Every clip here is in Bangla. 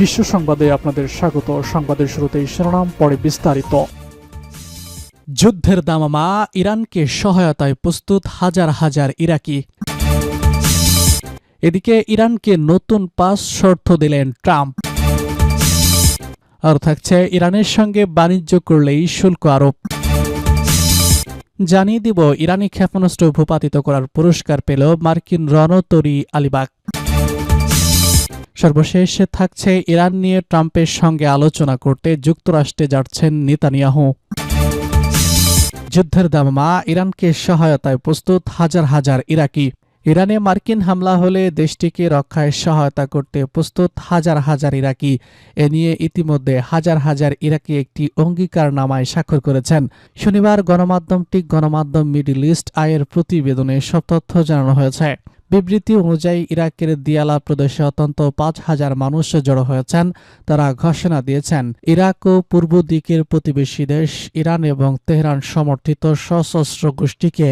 বিশ্ব সংবাদে আপনাদের স্বাগত। সংবাদের শুরুতেই শিরোনাম, পরে বিস্তারিত। যুদ্ধের দামামা, ইরানকে সহায়তায় প্রস্তুত হাজার হাজার ইরাকি। এদিকে ইরানকে নতুন পাঁচ শর্ত দিলেন ট্রাম্প। আর থাকছে ইরানের সঙ্গে বাণিজ্য করলেই শুল্ক আরোপ। জানিয়ে দিব, ইরানি ক্ষেপণাস্ত্র ভূপাতিত করার পুরস্কার পেল মার্কিন রণতরী আলিবাগ। সর্বশেষ থাকছে ইরান নিয়ে ট্রাম্পের সঙ্গে আলোচনা করতে যুক্তরাষ্ট্রে যাচ্ছেন নেতানিয়াহু। যুদ্ধের দামমা ইরানকে সহায়তায় প্রস্তুত হাজার হাজার ইরাকি। ইরানে মার্কিন হামলা হলে দেশটিকে রক্ষায় সহায়তা করতে প্রস্তুত হাজার হাজার ইরাকি। এ নিয়ে ইতিমধ্যে হাজার হাজার ইরাকি একটি অঙ্গীকারনামায় স্বাক্ষর করেছেন। শনিবার গণমাধ্যমটি গণমাধ্যম মিডিল ইস্ট আয়ের প্রতিবেদনে সব তথ্য জানানো হয়েছে। বিবৃতি অনুযায়ী ইরাকের দিয়ালা প্রদেশে অত্যন্ত পাঁচ হাজার মানুষ জড়ো হয়েছেন। তারা ঘোষণা দিয়েছেন, ইরাক ও পূর্ব দিকের প্রতিবেশী দেশ ইরান এবং তেহরান সমর্থিত সশস্ত্র গোষ্ঠীকে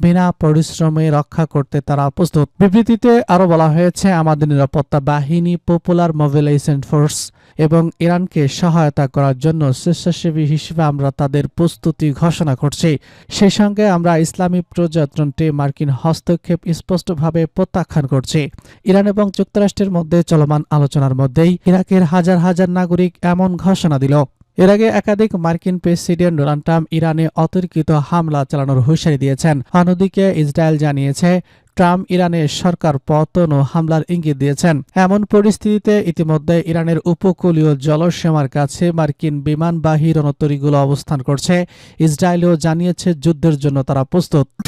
বিনা পরিশ্রমে রক্ষা করতে তারা প্রস্তুত। বিবৃতিতে আরও বলা হয়েছে, আমাদের নিরাপত্তা বাহিনী পপুলার মোবিলাইজেশন ফোর্স এবং ইরানকে সহায়তা করার জন্য স্বেচ্ছাসেবী হিসেবে আমরা তাদের প্রস্তুতি ঘোষণা করছি। সেই সঙ্গে আমরা ইসলামী প্রজাতন্ত্রে মার্কিন হস্তক্ষেপ স্পষ্টভাবে প্রত্যাখ্যান করছি। ইরান এবং যুক্তরাষ্ট্রের মধ্যে চলমান আলোচনার মধ্যেই ইরাকের হাজার হাজার নাগরিক এমন ঘোষণা দিল। এর আগে একাধিক মার্কিন প্রেসিডেন্ট ডোনাল্ড ট্রাম্প ইরানে অতর্কিত হামলা চালানোর হুঁশিয়ারি দিয়েছেন। অন্যদিকে ইসরায়েল জানিয়েছে, ট্রাম্প ইরানের সরকার পতন ও হামলার ইঙ্গিত দিয়েছেন। এমন পরিস্থিতিতে ইতিমধ্যে ইরানের উপকূলীয় জলসীমার কাছে মার্কিন বিমানবাহী রণতরীগুলো অবস্থান করছে। ইসরায়েলও জানিয়েছে যুদ্ধের জন্য তারা প্রস্তুত।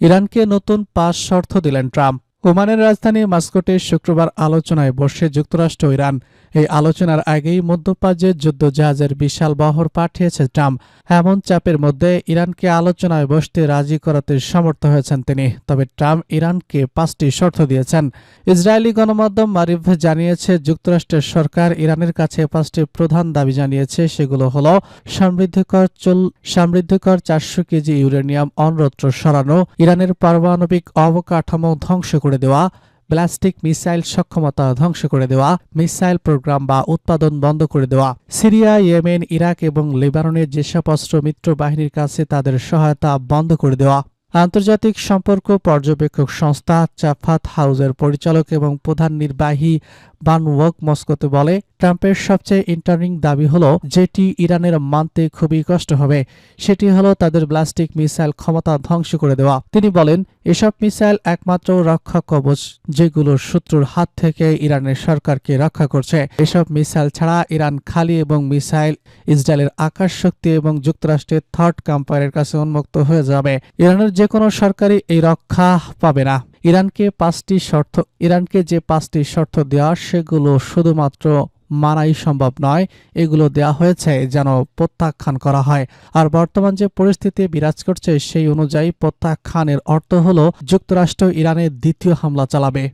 ইরানকে নতুন পাঁচ শর্ত দিলেন ট্রাম্প। ওমানের রাজধানী মাস্কোটে শুক্রবার আলোচনায় বসে যুক্তরাষ্ট্র ইরান এই আলোচনার আগেই মধ্যপ্রাচ্যে যুদ্ধজাহাজের বিশাল বহর পাঠিয়েছে ট্রাম্প। এমন চাপের মধ্যে ইরানকে আলোচনায় বসতে রাজি করাতে সমর্থ হয়েছেন তিনি। তবে ট্রাম্প ইরানকে পাঁচটি শর্ত দিয়েছেন। ইসরায়েলি গণমাধ্যম মারিফ জানিয়েছে, যুক্তরাষ্ট্রের সরকার ইরানের কাছে পাঁচটি প্রধান দাবি জানিয়েছে। সেগুলো হল, সমৃদ্ধিকর চল, সমৃদ্ধিকর চারশো কেজি ইউরেনিয়াম অনরত্র সরানো, ইরানের পারমাণবিক অবকাঠামো ধ্বংস করে দেওয়া ব্যালাস্টিক মিসাইল সক্ষমতা ধ্বংস করে দেওয়া, মিসাইল প্রোগ্রাম বা উৎপাদন বন্ধ করে দেওয়া, সিরিয়া, ইয়েমেন, ইরাক এবং লেবাননের যেসব অস্ত্র মিত্র বাহিনীর কাছে তাদের সহায়তা বন্ধ করে দেওয়া। আন্তর্জাতিক সম্পর্ক পর্যবেক্ষক সংস্থা চাফাত হাউজের পরিচালক এবং প্রধান নির্বাহী বান ওয়াক মস্কোতে বলে, ট্রাম্পের সবচেয়ে ইন্টারনিং দাবি হলো যেটি ইরানের মানতে খুবই কষ্ট হবে। সেটি হলো তাদের ব্লাস্টিক মিসাইল ক্ষমতা ধ্বংস করে দেওয়া। তিনি বলেন, এসব মিসাইল একমাত্র রক্ষা কবচ যেগুলো শত্রুর হাত থেকে ইরানের সরকারকে রক্ষা করছে। এসব মিসাইল ছাড়া ইরান খালি এবং মিসাইল ইসরায়েলের আকাশ শক্তি এবং যুক্তরাষ্ট্রের থার্ড কাম্পায়ারের কাছে উন্মুক্ত হয়ে যাবে। ইরানের যে কোনো সরকারই এই রক্ষা পাবে না। ইরানকে পাঁচটি শর্ত, ইরানকে যে পাঁচটি শর্ত দেওয়া, সেগুলো শুধুমাত্র মানাই সম্ভব নয়। এগুলো দেয়া হয়েছে যেন প্রত্যাখ্যান করা হয়। আর বর্তমান যে পরিস্থিতি বিরাজ করছে, সেই অনুযায়ী প্রত্যাখ্যানের অর্থ হল যুক্তরাষ্ট্র ইরানের দ্বিতীয় হামলা চালাবে।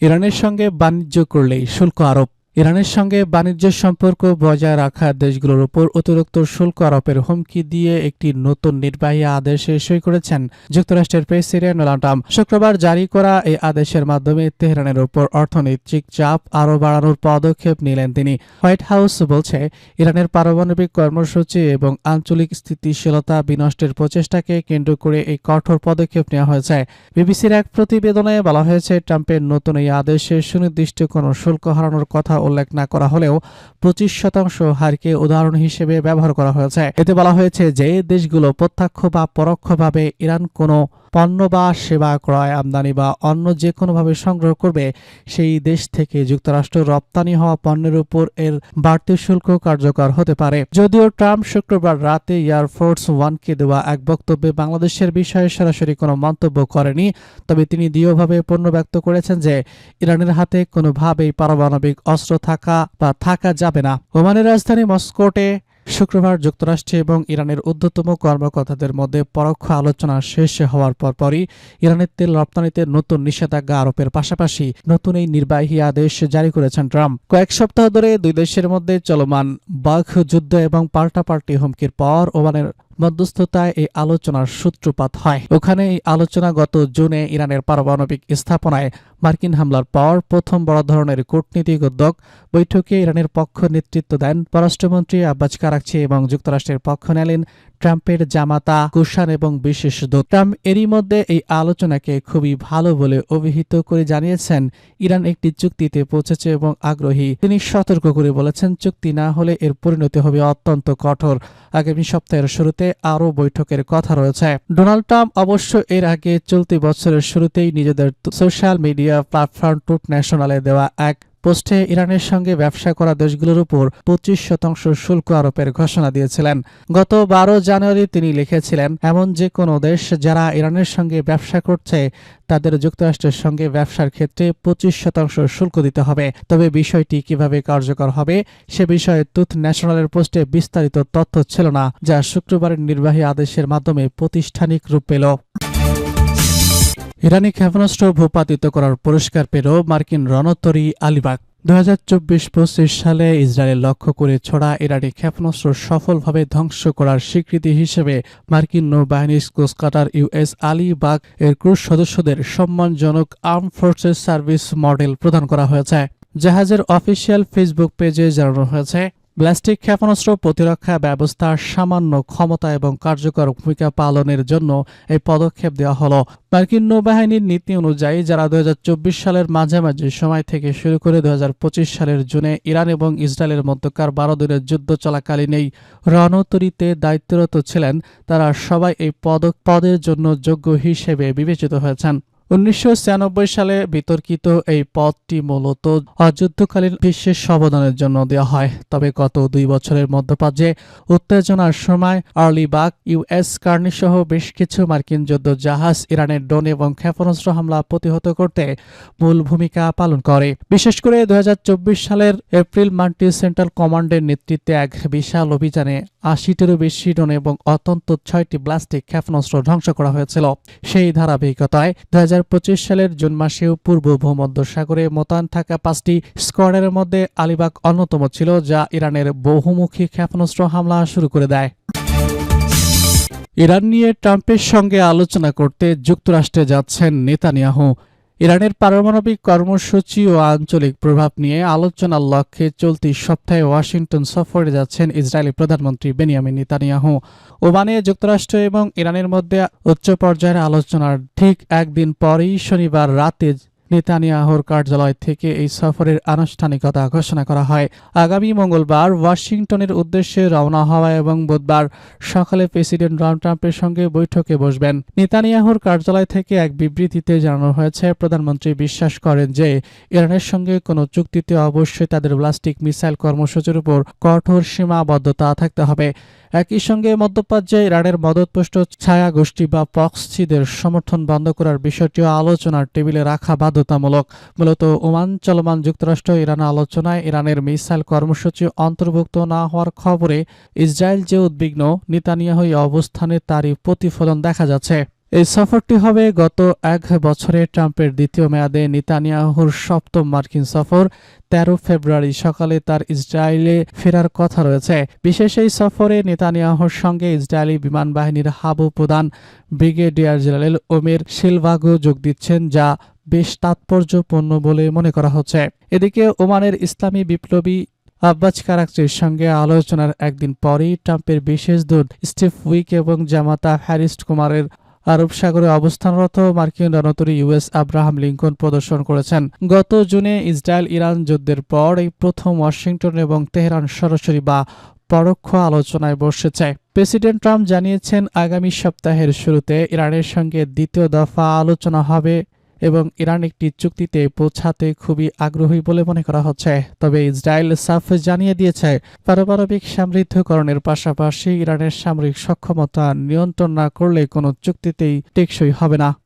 ইরানের সঙ্গে বাণিজ্য করলেই শুল্ক আরোপ। ইরানের সঙ্গে বাণিজ্য সম্পর্ক বজায় রাখা দেশগুলোর উপর অতিরিক্ত শুল্ক আরোপের হুমকি দিয়ে একটি নতুন নির্বাহী আদেশে সই করেছেন যুক্তরাষ্ট্রের প্রেসিডেন্ট ডোনাল্ড ট্রাম্প। শুক্রবার জারি করা এই আদেশের মাধ্যমে তেহরানের উপর অর্থনৈতিক চাপ আরও বাড়ানোর পদক্ষেপ নিলেন তিনি। হোয়াইট হাউস বলছে, ইরানের পারমাণবিক কর্মসূচি এবং আঞ্চলিক স্থিতিশীলতা বিনষ্টের প্রচেষ্টাকে কেন্দ্র করে এই কঠোর পদক্ষেপ নেওয়া হয়েছে। বিবিসির এক প্রতিবেদনে বলা হয়েছে, ট্রাম্পের নতুন এই আদেশে সুনির্দিষ্ট কোনো শুল্ক হারানোর কথা উল্লেখ না করা হলেও পঁচিশ শতাংশ হারকে উদাহরণ হিসেবে ব্যবহার করা হয়েছে। এতে বলা হয়েছে যে দেশগুলো প্রত্যক্ষ বা পরোক্ষভাবে ইরান কোনো পণ্য বা সেবা ক্রয় আমদানি বা অন্য যে কোনোভাবে সংগ্রহ করবে, সেই দেশ থেকে যুক্তরাষ্ট্র রপ্তানি হওয়া পণ্যের উপর এর বাড়তি শুল্ক কার্যকর হতে পারে। যদিও ট্রাম্প শুক্রবার রাতে এয়ারফোর্স ওয়ানকে দেওয়া এক বক্তব্যে বাংলাদেশের বিষয়ে সরাসরি কোনো মন্তব্য করেনি, তবে তিনি দৃঢ়ভাবে পণ্য ব্যক্ত করেছেন যে, ইরানের হাতে কোনোভাবেই পারমাণবিক অস্ত্র থাকা বা থাকা যাবে না। ওমানের রাজধানী মস্কোটে শুক্রবার যুক্তরাষ্ট্রে এবং ইরানের ঊর্ধ্বতম কর্মকর্তাদের মধ্যে পরোক্ষ আলোচনা শেষ হওয়ার পরপরই ইরানের তেল রপ্তানিতে নতুন নিষেধাজ্ঞা আরোপের পাশাপাশি নতুন এই নির্বাহী আদেশ জারি করেছেন ট্রাম্প। কয়েক সপ্তাহ ধরে দুই দেশের মধ্যে চলমান বাঘ যুদ্ধ এবং পাল্টাপাল্টি হুমকির পর ওমানের মধ্যস্থতায় এই আলোচনার সূত্রপাত হয়। ওখানে এই আলোচনা গত জুনে ইরানের পারমাণবিক স্থাপনায় মার্কিন হামলার পর প্রথম বড় ধরনের কূটনীতিক উদ্যোগ বৈঠকে ইরানের পক্ষ নেতৃত্ব দেন পররাষ্ট্রমন্ত্রী আব্বাস কারাকচি এবং যুক্তরাষ্ট্রের পক্ষ নেলেন ট্রাম্পের জামাতা কুশান এবং বিশেষ দূত। ট্রাম্প এরই মধ্যে এই আলোচনাকে খুবই ভালো বলে অভিহিত করে জানিয়েছেন, ইরান একটি চুক্তিতে পৌঁছেছে এবং আগ্রহী। তিনি সতর্ক করে বলেছেন, চুক্তি না হলে এর পরিণতি হবে অত্যন্ত কঠোর। আগামী সপ্তাহের শুরুতে আরও বৈঠকের কথা রয়েছে। ডোনাল্ড ট্রাম্প অবশ্য এর আগে চলতি বছরের শুরুতেই নিজেদের সোশ্যাল মিডিয়া প্ল্যাটফর্ম টুট ন্যাশনালে দেওয়া এক পোস্টে ইরানের সঙ্গে ব্যবসা করা দেশগুলোর উপর পঁচিশ শতাংশ শুল্ক আরোপের ঘোষণা দিয়েছিলেন। গত বারো জানুয়ারি তিনি লিখেছিলেন, এমন যে কোনো দেশ যারা ইরানের সঙ্গে ব্যবসা করছে, তাদের যুক্তরাষ্ট্রের সঙ্গে ব্যবসার ক্ষেত্রে পঁচিশ শতাংশ শুল্ক দিতে হবে। তবে বিষয়টি কীভাবে কার্যকর হবে, সে বিষয়ে তুথ ন্যাশনালের পোস্টে বিস্তারিত তথ্য ছিল না, যা শুক্রবারের নির্বাহী আদেশের মাধ্যমে প্রতিষ্ঠানিক রূপ পেল। ইরানি ক্ষেপণাস্ত্র ভূপাতিত করার পুরস্কার পেল মার্কিন রণতরী আলিবাগ। দু হাজার চব্বিশ পঁচিশ সালে ইসরায়েলের লক্ষ্য করে ছোড়া ইরানি ক্ষেপণাস্ত্র সফলভাবে ধ্বংস করার স্বীকৃতি হিসেবে মার্কিন নৌবাহিনীর কোস্টগার্ডার ইউএস আলিবাগ এর ক্রুজ সদস্যদের সম্মানজনক আর্ম ফোর্সেস সার্ভিস মডেল প্রদান করা হয়েছে। জাহাজের অফিসিয়াল ফেসবুক পেজে জানানো হয়েছে ব্লাস্টিক ক্ষেপণাস্ত্র প্রতিরক্ষা ব্যবস্থার সামান্য ক্ষমতা এবং কার্যকর ভূমিকা পালনের জন্য এই পদক্ষেপ দেওয়া হলো। মার্কিন নৌবাহিনীর নীতি অনুযায়ী যারা দু হাজার চব্বিশ সালের মাঝামাঝি সময় থেকে শুরু করে দু হাজার পঁচিশ সালের জুনে ইরান এবং ইসরায়েলের মধ্যকার বারো দিনের যুদ্ধ চলাকালীনই রণতরীতে দায়িত্বরত ছিলেন, তারা সবাই এই পদক, পদের জন্য যোগ্য হিসেবে বিবেচিত হয়েছেন। উনিশশো ছিয়ানব্বই সালে বিতর্কিত এই পদটি মূলত অযুদ্ধকালীন বিশেষ অবদানের জন্য দেওয়া হয়। তবে গত দুই বছরের মধ্যপ্রাচ্যে উত্তেজনার সময় আর্লিবাগ ইউএস কার্নি সহ বেশ কিছু মার্কিন যুদ্ধ জাহাজ ইরানের ডোন এবং ক্ষেপণাস্ত্র হামলা প্রতিহত করতে মূল ভূমিকা পালন করে। বিশেষ করে দু হাজার চব্বিশ সালের এপ্রিল মান্টি সেন্ট্রাল কমান্ডের নেতৃত্বে এক বিশাল অভিযানে আশিটিরও বেশি ড্রোন এবং অত্যন্ত ছয়টি প্লাস্টিক ক্ষেপণাস্ত্র ধ্বংস করা হয়েছিল। সেই ধারাবাহিকতায় দু হাজার পঁচিশ সালের জুন মাসেও পূর্ব ভূমধ্যসাগরে মোতায়েন থাকা পাঁচটি স্কোয়াডের মধ্যে আলিবাগ অন্যতম ছিল, যা ইরানের বহুমুখী ক্ষেপণাস্ত্র হামলা শুরু করে দেয়। ইরান নিয়ে ট্রাম্পের সঙ্গে আলোচনা করতে যুক্তরাষ্ট্রে যাচ্ছেন নেতানিয়াহু। ইরানের পারমাণবিক কর্মসূচি ও আঞ্চলিক প্রভাব নিয়ে আলোচনার লক্ষ্যে চলতি সপ্তাহে ওয়াশিংটন সফরে যাচ্ছেন ইসরায়েলি প্রধানমন্ত্রী বেনিয়ামিন নেতানিয়াহু। ওমানে যুক্তরাষ্ট্র এবং ইরানের মধ্যে উচ্চ পর্যায়ের আলোচনার ঠিক একদিন পরেই শনিবার রাতে নেতানিয়াহুর কার্যালয় থেকে এই সফরের আনুষ্ঠানিকতা ঘোষণা করা হয়। আগামী মঙ্গলবার ওয়াশিংটনের উদ্দেশ্যে রওনা হওয়া এবং বুধবার সকালে প্রেসিডেন্ট ডোনাল্ড ট্রাম্পের সঙ্গে বৈঠকে বসবেন। নেতানিয়াহুর কার্যালয় থেকে এক বিবৃতিতে জানানো হয়েছে, প্রধানমন্ত্রী বিশ্বাস করেন যে, ইরানের সঙ্গে কোনো চুক্তিতে অবশ্যই তাদের প্লাস্টিক মিসাইল কর্মসূচির উপর কঠোর সীমাবদ্ধতা থাকতে হবে। একই সঙ্গে মধ্যপ্রাচ্যে ইরানের মদতপুষ্ট ছায়া গোষ্ঠী বা পক্সিদের সমর্থন বন্ধ করার বিষয়টিও আলোচনার টেবিলে রাখা বাধ্যতামূলক। মূলত ওমান চলমান যুক্তরাষ্ট্র ইরান আলোচনায় ইরানের মিসাইল কর্মসূচি অন্তর্ভুক্ত না হওয়ার খবরে ইসরায়েল যে উদ্বিগ্ন, নেতানিয়াহু অবস্থানে তারই প্রতিফলন দেখা যাচ্ছে। এই সফরটি হবে গত এক বছরে ট্রাম্পের দ্বিতীয় মেয়াদে নেতানিয়াহুর সপ্তম মার্কিন সফর। তেরো ফেব্রুয়ারি সকালে তার ইসরায়েলে ফেরার কথা রয়েছে। বিশেষ এই সফরে নেতানিয়াহুর সঙ্গে ইসরায়েলি বিমান বাহিনীর হাবু প্রধান ব্রিগেডিয়ার জেনারেল ওমের শিলভাগো যোগ দিচ্ছেন, যা বেশ তাৎপর্যপূর্ণ বলে মনে করা হচ্ছে। এদিকে ওমানের ইসলামী বিপ্লবী আব্বাস কারাকচির সঙ্গে আলোচনার একদিন পরেই ট্রাম্পের বিশেষ দূত স্টিভ উইক এবং জামাতা হ্যারিস্ট কুমারের আরব সাগরে অবস্থানরত মার্কিন রণতরী ইউএস আব্রাহাম লিঙ্কন প্রদর্শন করেছেন। গত জুনে ইসরায়েল ইরান যুদ্ধের পর এই প্রথম ওয়াশিংটন এবং তেহরান সরাসরি বা পরোক্ষ আলোচনায় বসেছে। প্রেসিডেন্ট ট্রাম্প জানিয়েছেন, আগামী সপ্তাহের শুরুতে ইরানের সঙ্গে দ্বিতীয় দফা আলোচনা হবে। এবং ইরান একটি চুক্তিতে পৌঁছাতে খুবই আগ্রহী বলে মনে করা হচ্ছে। তবে ইসরায়েল সাফ জানিয়ে দিয়েছে, পারমাণবিক সমৃদ্ধকরণের পাশাপাশি ইরানের সামরিক সক্ষমতা নিয়ন্ত্রণ না করলে কোনো চুক্তিতেই টেকসই হবে না।